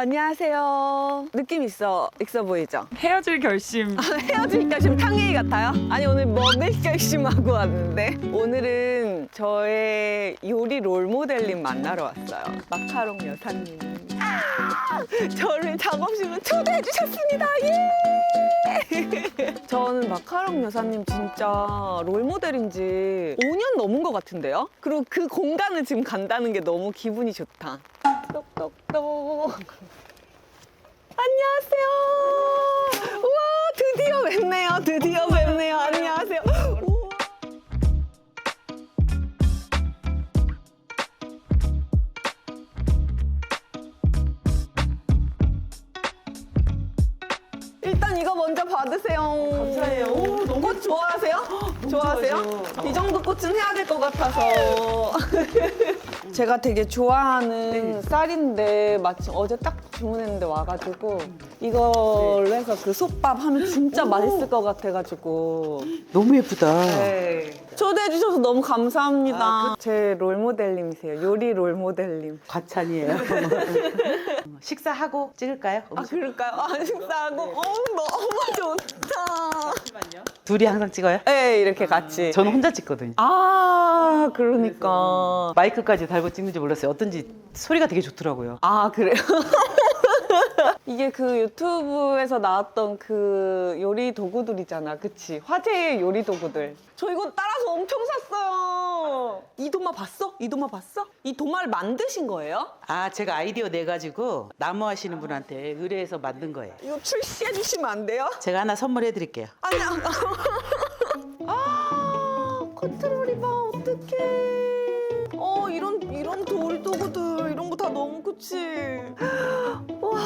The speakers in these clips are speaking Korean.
안녕하세요. 느낌 있어, 있어 보이죠? 헤어질 결심. 헤어질 결심 탕웨이 같아요? 아니 오늘 먹을 결심하고 왔는데 오늘은 저의 요리 롤 모델님 만나러 왔어요. 마카롱 여사님. 아! 저를 작업실로 초대해 주셨습니다. 예! 저는 마카롱 여사님 진짜 롤 모델인지 5년 넘은 것 같은데요? 그리고 그 공간을 지금 간다는 게 너무 기분이 좋다. 똑똑똑. 안녕하세요. 좋아하세요? 이 정도 꽃은 해야 될 것 같아서. 제가 되게 좋아하는 쌀인데 마침 어제 딱 주문했는데 와가지고 이걸로 해서 그 솥밥 하면 진짜 맛있을 것 같아가지고 너무 예쁘다. 네. 초대해 주셔서 너무 감사합니다. 제 롤모델님이세요. 요리 롤모델님. 과찬이에요. 식사하고 찍을까요? 아 그럴까요? 아 식사하고 어 너무 좋다. 둘이 항상 찍어요? 네 이렇게 같이. 저는 혼자 찍거든요. 아 그러니까. 마이크까지 달고 찍는지 몰랐어요. 어떤지 소리가 되게 좋더라고요. 아 그래요? 이게 그 유튜브에서 나왔던 그 요리 도구들이잖아, 그치? 화제의 요리 도구들. 저 이거 따라서 엄청 샀어요. 이 도마 봤어? 이 도마 봤어? 이 도마를 만드신 거예요? 아, 제가 아이디어 내가지고 나무 하시는 분한테 의뢰해서 만든 거예요. 이거 출시해 주시면 안 돼요? 제가 하나 선물해 드릴게요. 아니야. 아, 컨트롤이 봐, 어떡해. 어, 이런, 이런 돌 도구들, 이런 거 다 너무 그치? 와,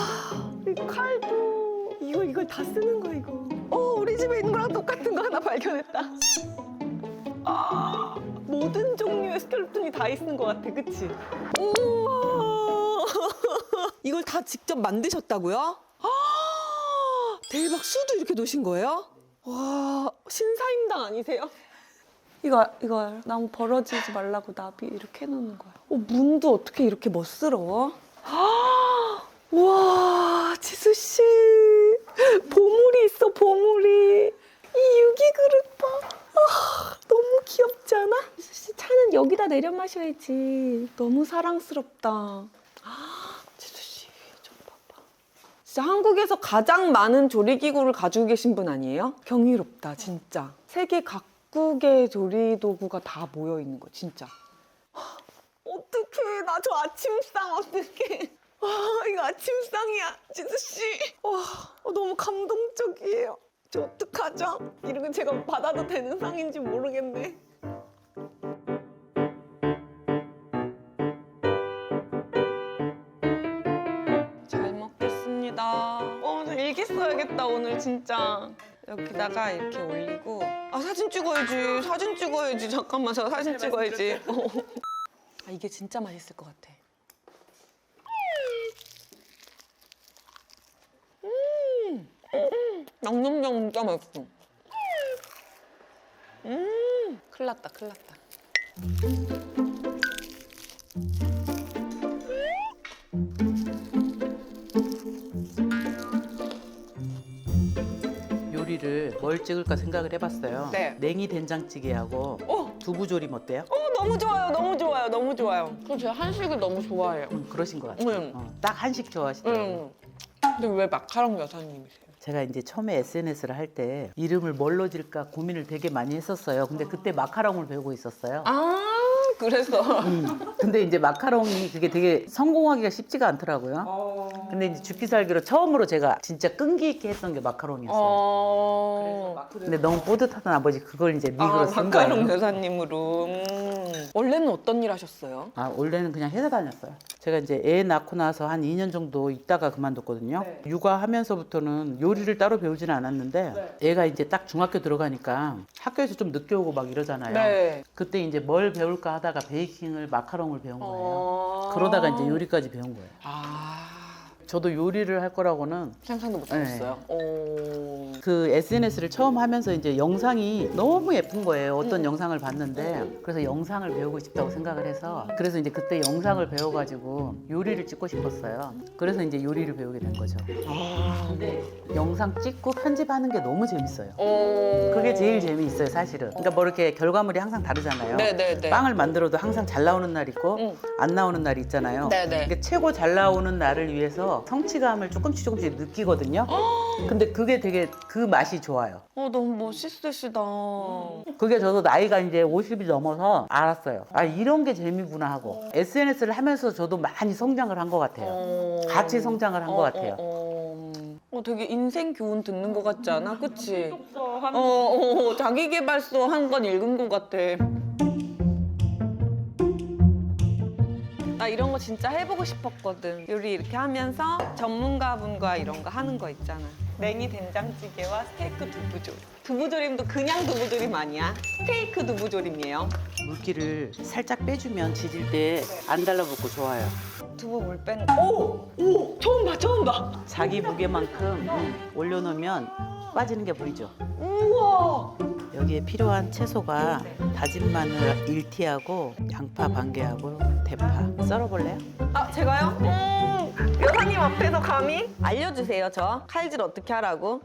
이 칼도. 이걸, 이걸 다 쓰는 거야, 이거. 어, 우리 집에 있는 거랑 똑같은 거 하나 발견했다. 아, 모든 종류의 스켈레톤이 다 있는 것 같아, 그치? 우와. 이걸 다 직접 만드셨다고요? 아, 대박, 수도 이렇게 놓으신 거예요? 와, 신사임당 아니세요? 이거, 이거, 나무 벌어지지 말라고 나비 이렇게 해놓는 거야. 어, 문도 어떻게 이렇게 멋스러워? 아, 우와, 지수 씨. 보물이 있어, 보물이. 이 유기 그릇 봐. 아, 너무 귀엽지 않아? 지수 씨, 차는 여기다 내려 마셔야지. 너무 사랑스럽다. 아. 진짜 한국에서 가장 많은 조리기구를 가지고 계신 분 아니에요? 경이롭다, 진짜. 세계 각국의 조리도구가 다 모여 있는 거, 진짜. 하, 어떡해, 나 저 아침상 어떡해. 와, 이거 아침상이야, 지수씨. 와, 어, 너무 감동적이에요. 저 어떡하죠? 건 제가 받아도 되는 상인지 모르겠네. 오늘 진짜. 여기다가 이렇게 올리고. 아, 사진 찍어야지. 사진 찍어야지. 잠깐만, 저 사진 찍어야지. 어. 아, 이게 진짜 맛있을 것 같아. 음, 음, 양념장 진짜 맛있어. 음, 큰일 났다, 큰일 났다. 요리를 뭘 찍을까 생각을 해봤어요. 네. 냉이 된장찌개하고 어, 두부조림 어때요? 어, 너무 좋아요, 너무 좋아요, 너무 좋아요. 저 제가 한식을 너무 좋아해요. 음, 그러신 것 같아요. 음. 어, 딱 한식 좋아하시더라고요. 음. 근데 왜 마카롱 여사님이세요? 제가 이제 처음에 SNS를 할 때 이름을 뭘로 질까 고민을 되게 많이 했었어요. 근데 그때 마카롱을 배우고 있었어요. 아, 그래서. 음. 근데 이제 마카롱이 그게 되게 성공하기가 쉽지가 않더라고요. 근데 이제 죽기 살기로 처음으로 제가 진짜 끈기 있게 했던 게 마카롱이었어요. 어. 근데 너무 뿌듯하던 아버지 그걸 이제 아, 미그로 쓴 마카롱 거예요. 여사님으로. 음. 원래는 어떤 일 하셨어요? 아, 원래는 그냥 회사 다녔어요. 제가 이제 애 낳고 나서 한 2년 정도 있다가 그만뒀거든요. 네. 육아하면서부터는 요리를 따로 배우지는 않았는데 애가 이제 딱 중학교 들어가니까 학교에서 좀 늦게 오고 막 이러잖아요. 네. 그때 이제 뭘 배울까 하다가 베이킹을 마카롱을 배운 거예요. 어. 그러다가 이제 요리까지 배운 거예요. 아. 저도 요리를 할 거라고는 상상도 못 네. 그 SNS를 처음 하면서 이제 영상이 너무 예쁜 거예요. 어떤 영상을 봤는데 그래서 영상을 배우고 싶다고 생각을 해서 그래서 이제 그때 영상을 배워가지고 요리를 찍고 싶었어요. 그래서 이제 요리를 배우게 된 거죠. 근데 영상 찍고 편집하는 게 너무 재밌어요. 오. 그게 제일 재미있어요, 사실은. 그러니까 뭐 이렇게 결과물이 항상 다르잖아요. 네 네 네. 빵을 만들어도 항상 잘 나오는 날 있고 응. 안 나오는 날이 있잖아요. 네네. 이게 최고 잘 나오는 날을 위해서 성취감을 조금씩 조금씩 느끼거든요. 근데 그게 되게 그 맛이 좋아요. 어 너무 멋있으시다. 그게 저도 나이가 이제 50이 넘어서 알았어요. 아 이런 게 재미구나 하고 SNS를 하면서 저도 많이 성장을 한 것 같아요. 어. 같이 성장을 한 것 같아요. 어, 어, 되게 인생 교훈 듣는 것 같지 않아? 그치? 어, 어, 자기 개발서 한 권 읽은 것 같아. 나 이런 거 진짜 해보고 싶었거든. 요리 이렇게 하면서 전문가분과 이런 거 하는 거 있잖아. 냉이 된장찌개와 스테이크 두부조림. 두부조림도 그냥 두부조림 아니야. 스테이크 두부조림이에요. 물기를 살짝 빼주면 지질 때 안 달라붙고 좋아요. 두부 물 빼는 거. 오! 오! 처음 봐, 처음 봐. 자기 무게만큼 음, 올려놓으면 빠지는 게 보이죠. 우와! 여기에 필요한 채소가 다진 마늘 1티하고 양파 반 개하고 대파 썰어볼래요? 아, 제가요? 음, 여사님 앞에서 감히? 알려주세요, 저. 칼질 어떻게 하라고.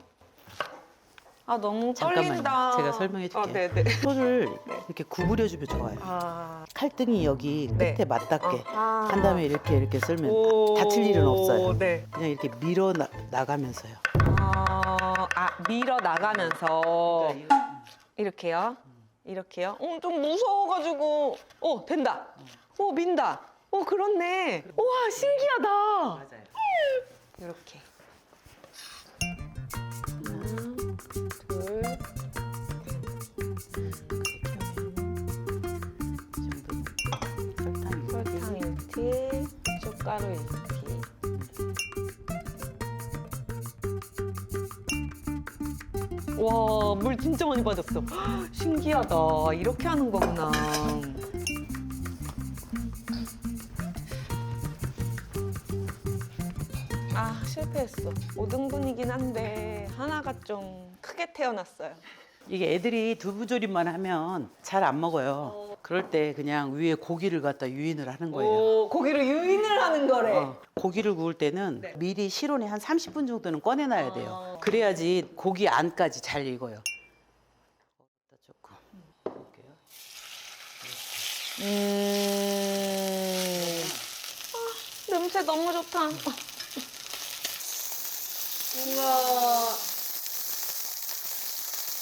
아, 너무 잠깐만요. 떨린다. 제가 설명해 줄게요. 아, 네네. 소를 이렇게 구부려주면 좋아요. 아, 칼등이 여기 끝에 네. 맞닿게 아하. 한 다음에 이렇게 이렇게 썰면 오, 다칠 일은 없어요. 네. 그냥 이렇게 밀어 나, 나가면서요. 아, 아, 밀어 나가면서. 이렇게요? 이렇게요? 어, 좀 무서워가지고. 어, 된다. 어, 민다. 어, 그렇네. 우와, 신기하다. 맞아요. 이렇게. 하나, 둘, 설탕 1티, 춧가루 1티. 와, 물 진짜 많이 빠졌어. 헉, 신기하다. 이렇게 하는 거구나. 아, 실패했어. 5등분이긴 한데 하나가 좀 크게 태어났어요. 이게 애들이 두부조림만 하면 잘 안 먹어요. 그럴 때 그냥 위에 고기를 갖다 유인을 하는 거예요. 오, 고기를 유인을 하는 거래. 어, 고기를 구울 때는 네. 미리 실온에 한 30분 정도는 꺼내놔야 돼요. 아. 그래야지 고기 안까지 잘 익어요. 조금 볼게요. 음. 아, 냄새 너무 좋다. 우와.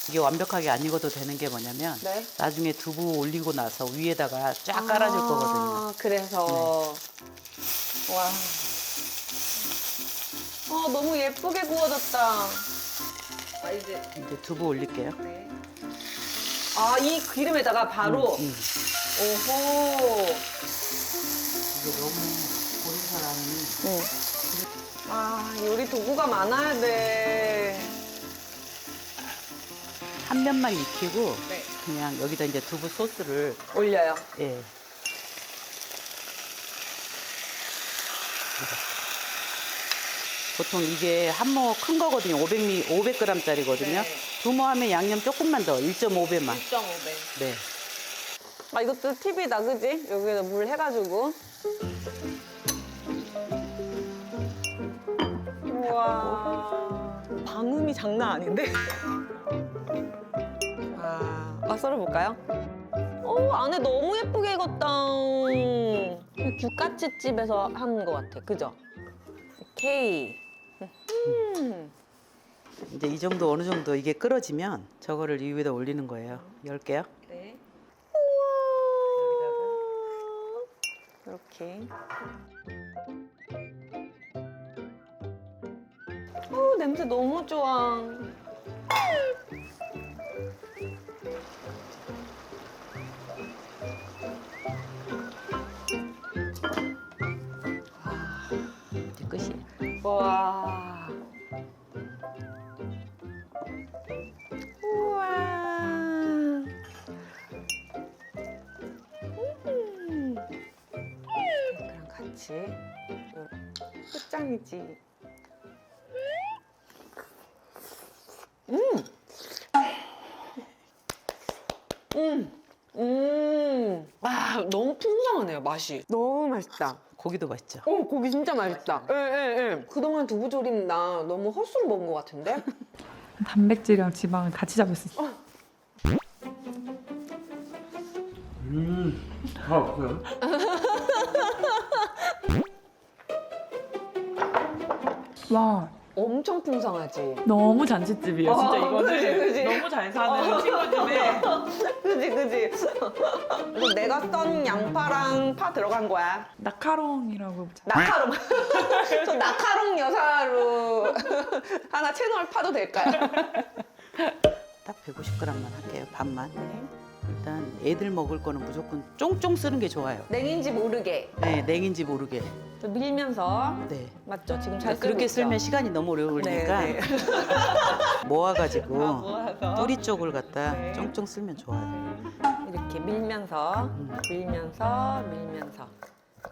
이게 완벽하게 안 익어도 되는 게 뭐냐면 네. 나중에 두부 올리고 나서 위에다가 쫙 깔아줄 거거든요. 아, 그래서. 와. 어, 너무 예쁘게 구워졌다. 아, 이제. 이제 두부 올릴게요. 네. 아, 이 기름에다가 바로. 음, 음. 오호. 이게 너무 보는 사람이 응. 아, 요리 도구가 많아야 돼. 한 면만 익히고 네. 그냥 여기다 이제 두부 소스를 올려요. 예. 보통 이게 한모 큰 거거든요. 500미 500g짜리거든요. 네. 두모 하면 양념 조금만 더 1.5배만. 1.5배. 네. 아, 이것도 팁이다, 그지? 여기다 물 해가지고. 우와. 방음이 장난 아닌데? 아, 아 썰어볼까요? 오, 안에 너무 예쁘게 익었다. 규카츠 집에서 하는 것 같아, 그죠? 오케이. 음. 이제 이 정도 어느 정도 이게 끓어지면 저거를 이 위에다 올리는 거예요. 열게요. 네. 우와. 이렇게. 어, 냄새 너무 좋아. 와. 우와. 음. 이거랑 같이 요 끝장 짱이지. 음, 음, 음. 아 너무 풍성하네요 맛이. 너무 맛있다. 고기도 맛있죠. 어 고기 진짜 맛있다. 예, 예, 예. 그동안 두부조림 나 너무 헛수로 먹은 것 같은데? 단백질이랑 지방을 같이 잡을 수 있어. 음, 다 없어요. 와 엄청 풍성하지. 너무 잔치집이에요. 진짜 아, 이거는 그지, 그지. 너무 잘 사는 친구집에 그지 그지. 그래서 내가 썬 양파랑 파 들어간 거야. 나카롱이라고 나카롱. 저 나카롱 여사로 하나 채널 파도 될까요? 딱 150g만 할게요. 반만. 일단 애들 먹을 거는 무조건 쫑쫑 쓰는 게 좋아요. 냉인지 모르게 네, 냉인지 모르게. 좀 밀면서 네. 맞죠? 지금 잘 쓰고 그렇게 있죠? 쓸면 시간이 너무 오래 걸리니까 네, 네. 모아가지고 모아서. 뿌리 쪽을 갖다 네. 쫑쫑 쓰면 좋아요. 이렇게 밀면서 음. 밀면서 밀면서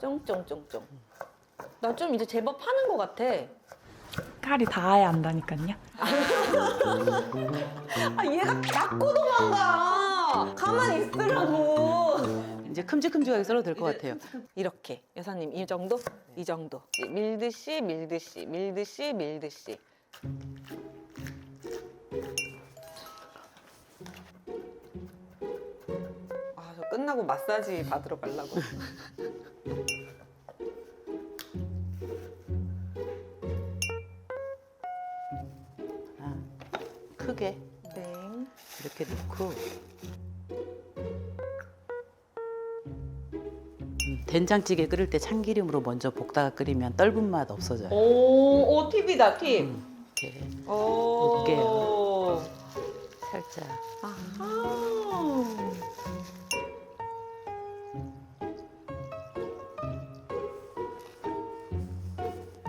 쫑쫑쫑쫑. 나 좀 이제 제법 하는 것 같아. 칼이 닿아야 한다니까요. 아 얘가 자꾸 도망가. 가만히 있으라고. 이제 큼직큼직하게 썰어도 될 것 같아요. 이렇게 여사님 이 정도? 이 정도. 밀듯이 밀듯이 밀듯이 밀듯이. 아 저 끝나고 마사지 받으러 가려고. 하나, 크게 네. 이렇게 넣고 된장찌개 끓일 때 참기름으로 먼저 볶다가 끓이면 떫은 맛 없어져요. 오, 오 팁이다 팁. 음, 이렇게 오. 볼게요. 살짝 아하.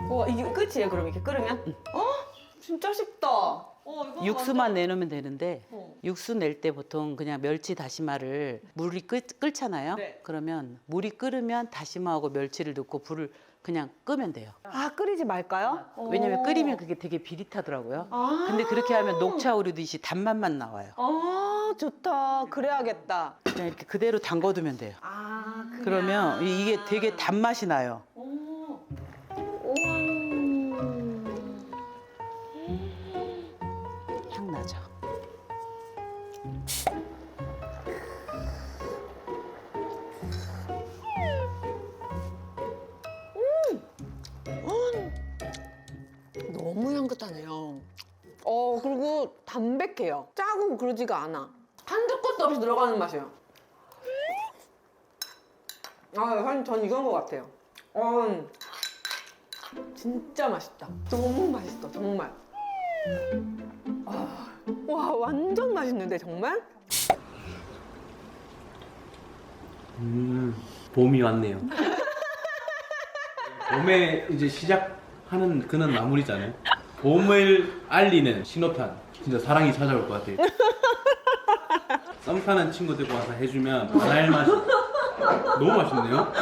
와 이게 끝이에요 그럼 이렇게 끓으면? 어? 진짜 쉽다. 어, 이거 육수만 내놓으면 되는데 어. 육수 낼 때 보통 그냥 멸치 다시마를 물이 끓, 끓잖아요. 네. 그러면 물이 끓으면 다시마하고 멸치를 넣고 불을 그냥 끄면 돼요. 아 끓이지 말까요? 왜냐면 어. 끓이면 그게 되게 비릿하더라고요. 아. 근데 그렇게 하면 녹차 우리듯이 단맛만 나와요. 아 좋다. 그래야겠다. 그냥 이렇게 그대로 담궈두면 돼요. 아. 그러면 이- 이게 되게 단맛이 나요. 너무 향긋하네요. 어 그리고 담백해요. 짜고 그러지가 않아. 한두 것도 없이 들어가는 맛이에요. 아, 사실 전 이건 것 같아요. 어, 진짜 맛있다. 너무 맛있어, 정말. 아, 와, 완전 맛있는데, 정말? 음, 봄이 왔네요. 봄에 이제 시작 하는 그는 마무리잖아요. 봄을 알리는 신호탄. 진짜 사랑이 찾아올 것 같아요. 썸 타는 친구들 와서 해주면 바다의 맛이 너무 맛있네요.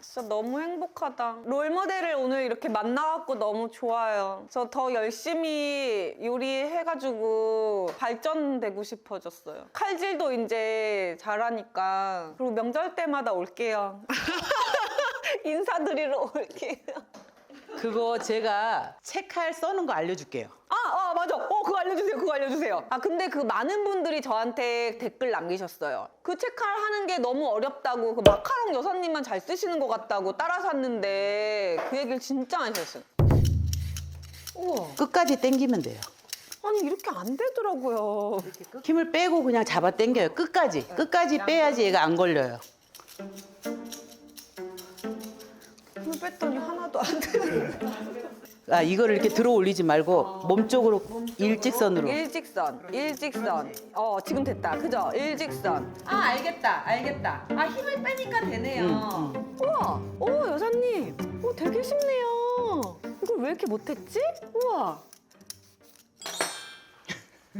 진짜 너무 행복하다. 롤모델을 오늘 이렇게 만나갖고 너무 좋아요. 저 더 열심히 요리해가지고 발전되고 싶어졌어요. 칼질도 이제 잘하니까. 그리고 명절 때마다 올게요. 인사드리러 올게요. 그거 제가 책할 써는 거 알려줄게요. 아, 아, 맞아. 어, 그거 알려주세요. 그거 알려주세요. 아, 근데 그 많은 분들이 저한테 댓글 남기셨어요. 그 책칼 하는 게 너무 어렵다고, 그 마카롱 여사님만 잘 쓰시는 것 같다고 따라 샀는데, 그 얘기를 진짜 많이 하셨어요. 우와. 끝까지 당기면 돼요. 아니, 이렇게 안 되더라고요. 힘을 빼고 그냥 잡아 당겨요. 끝까지. 끝까지 빼야지 얘가 안 걸려요. 힘을 뺐더니 하나도 안 되는데. 아 이거를 이렇게 들어 올리지 말고 몸 쪽으로 일직선으로. 일직선, 일직선. 어, 지금 됐다. 그죠? 일직선. 아, 알겠다. 알겠다. 아, 힘을 빼니까 되네요. 음, 우와, 오, 여사님. 오, 되게 쉽네요. 이걸 왜 이렇게 못했지? 우와.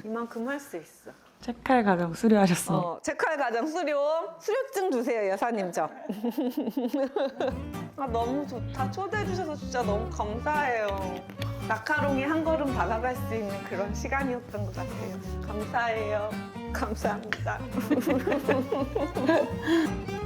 이만큼 할 수 있어. 책칼 가격 수료하셨습니다. 어, 체칼 가정 수료. 수료증 주세요, 여사님 저. 아 너무 좋다. 초대해 주셔서 진짜 너무 감사해요. 마카롱이 한 걸음 다가갈 수 있는 그런 시간이었던 것 같아요. 감사해요. 감사합니다.